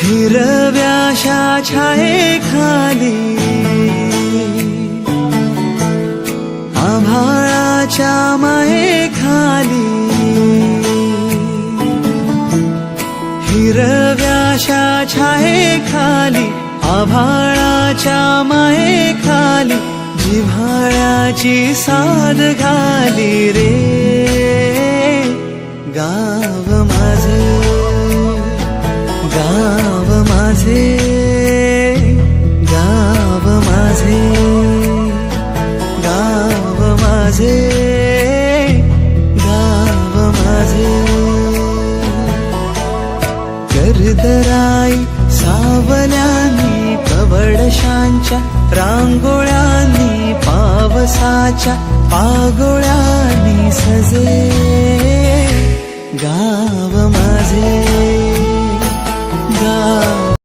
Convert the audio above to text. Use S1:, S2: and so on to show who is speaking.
S1: हिरव्याशा छाये खाली आभाळाच्या माये खाली हिरव्याशा छाये खाली आभाळाच्या माये खाली जिव्हाळ्याची साध घाली रे गाव माझे. गाव माझे गाव माझे गाव माझे गाव माझे. करदराई सावल्यानी कवडशांच्या रांगोळ्यांनी पावसाच्या पागोळ्यांनी सजे.